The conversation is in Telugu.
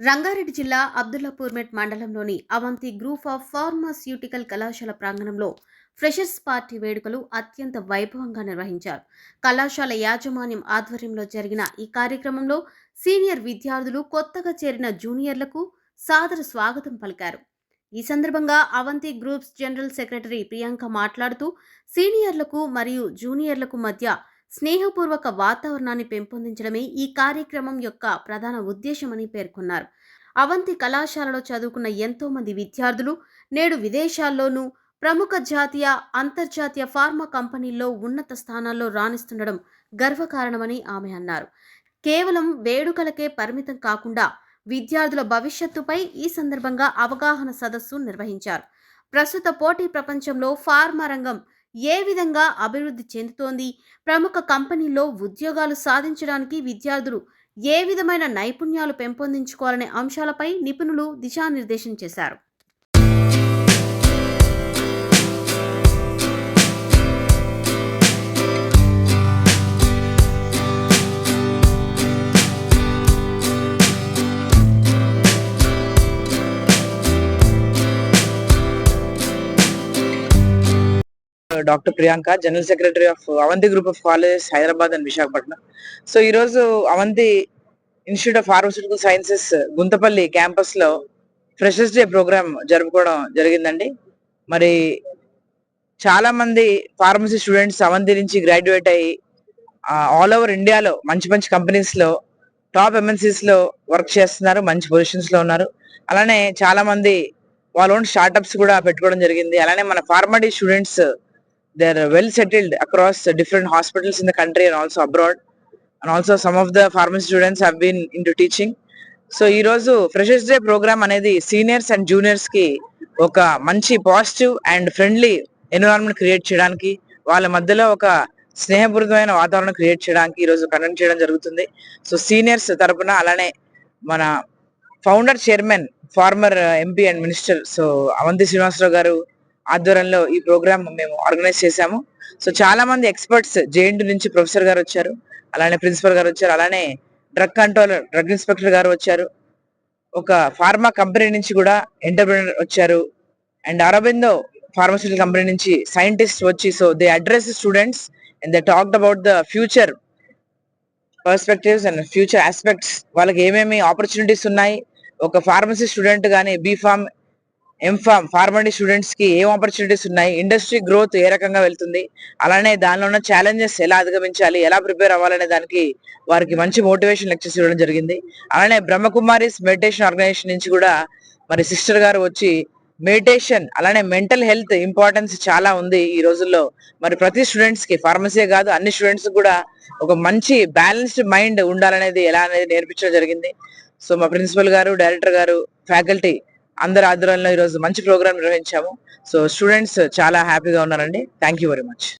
రంగారెడ్డి జిల్లా అబ్దుల్లాపూర్మెట్ మండలంలోని అవంతి గ్రూప్ ఆఫ్ ఫార్మాస్యూటికల్ కళాశాల ప్రాంగణంలో ఫ్రెషర్స్ పార్టీ వేడుకలు అత్యంత వైభవంగా నిర్వహించారు. కళాశాల యాజమాన్యం ఆధ్వర్యంలో జరిగిన ఈ కార్యక్రమంలో సీనియర్ విద్యార్థులు కొత్తగా చేరిన జూనియర్లకు సాదర స్వాగతం పలికారు. ఈ సందర్భంగా Avanti groups general secretary Priyanka మాట్లాడుతూ సీనియర్లకు మరియు జూనియర్లకు మధ్య స్నేహపూర్వక వాతావరణాన్ని పెంపొందించడమే ఈ కార్యక్రమం యొక్క ప్రధాన ఉద్దేశమని పేర్కొన్నారు. అవంతి కళాశాలలో చదువుకున్న ఎంతో మంది విద్యార్థులు నేడు విదేశాల్లోనూ ప్రముఖ జాతీయ అంతర్జాతీయ ఫార్మా కంపెనీల్లో ఉన్నత స్థానాల్లో రాణిస్తుండడం గర్వకారణమని ఆమె అన్నారు. కేవలం వేడుకలకే పరిమితం కాకుండా విద్యార్థుల భవిష్యత్తుపై ఈ సందర్భంగా అవగాహన సదస్సు నిర్వహించారు. ప్రస్తుత పోటీ ప్రపంచంలో ఫార్మా రంగం ఏ విధంగా అభివృద్ధి చెందుతోంది? ప్రముఖ కంపెనీల్లో ఉద్యోగాలు సాధించడానికి విద్యార్థులు ఏ విధమైన నైపుణ్యాలు పెంపొందించుకోవాలనే అంశాలపై నిపుణులు దిశానిర్దేశం చేశారు. Doctor Priyanka general secretary of Avanti group of colleges Hyderabad and Visakhapatnam. So ఈ రోజు Avanti institute of pharmaceutical sciences Gunthapalli క్యాంపస్లో ఫ్రెషర్స్ డే ప్రోగ్రామ్ జరుపుకోవడం జరిగిందండి. మరి చాలా మంది ఫార్మసీ స్టూడెంట్స్ అవంతి నుంచి గ్రాడ్యుయేట్ అయ్యి ఆల్ ఓవర్ ఇండియాలో మంచి మంచి కంపెనీస్లో టాప్ ఎంఎన్సీస్లో వర్క్ చేస్తున్నారు మంచి పొజిషన్స్లో ఉన్నారు. అలానే చాలా మంది వాళ్ళ ఓన్ స్టార్టప్స్ కూడా పెట్టుకోవడం జరిగింది. అలానే మన pharm D students they are well settled across uh, different hospitals in the country and also abroad. And also some of the pharmacy students have been into teaching. So ఈ రోజు ఫ్రెషర్స్ డే ప్రోగ్రామ్ అనేది సీనియర్స్ అండ్ జూనియర్స్కి ఒక మంచి positive and friendly environment create చేయడానికి వాళ్ళ మధ్యలో ఒక స్నేహపూరితమైన వాతావరణం క్రియేట్ చేయడానికి ఈ రోజు కండక్ట్ చేయడం జరుగుతుంది. సో సీనియర్స్ తరపున అలానే మన founder chairman former MP and minister so Avanti Srinivasa Rao గారు ఆధ్వర్యంలో ఈ ప్రోగ్రామ్ మేము ఆర్గనైజ్ చేశాము. సో చాలా మంది ఎక్స్పర్ట్స్ జేఎన్టీ నుంచి ప్రొఫెసర్ గారు వచ్చారు. అలానే ప్రిన్సిపల్ గారు వచ్చారు. అలానే డ్రగ్ కంట్రోలర్ డ్రగ్ ఇన్స్పెక్టర్ గారు వచ్చారు. ఒక ఫార్మా కంపెనీ నుంచి కూడా ఎంటర్ప్రినర్ వచ్చారు. అండ్ అరబిందో ఫార్మసిటికల్ కంపెనీ నుంచి సైంటిస్ట్ వచ్చి so they address students and they talked about the future perspectives and future aspects. వాళ్ళకి ఏమేమి ఆపర్చునిటీస్ ఉన్నాయి? ఒక ఫార్మసీ స్టూడెంట్ కానీ B Pharm M Pharm pharm D స్టూడెంట్స్కి ఏం ఆపర్చునిటీస్ ఉన్నాయి? ఇండస్ట్రీ గ్రోత్ ఏ రకంగా వెళ్తుంది? అలానే దానిలో ఉన్న ఛాలెంజెస్ ఎలా అధిగమించాలి? ఎలా ప్రిపేర్ అవ్వాలనే దానికి వారికి మంచి మోటివేషన్ లెక్చర్స్ ఇవ్వడం జరిగింది. అలానే బ్రహ్మకుమారిస్ మెడిటేషన్ ఆర్గనైజేషన్ నుంచి కూడా మరి సిస్టర్ గారు వచ్చి మెడిటేషన్ అలానే మెంటల్ హెల్త్ ఇంపార్టెన్స్ చాలా ఉంది ఈ రోజుల్లో. మరి ప్రతి స్టూడెంట్స్కి ఫార్మసీ కాదు అన్ని స్టూడెంట్స్ కూడా ఒక మంచి బ్యాలెన్స్డ్ మైండ్ ఉండాలనేది ఎలా అనేది నేర్పించడం జరిగింది. సో మా ప్రిన్సిపల్ గారు డైరెక్టర్ గారు ఫ్యాకల్టీ అందరి ఆధ్వర్యంలో ఈరోజు మంచి ప్రోగ్రామ్ నిర్వహించాము. సో స్టూడెంట్స్ చాలా హ్యాపీగా ఉన్నారండి. Thank you very much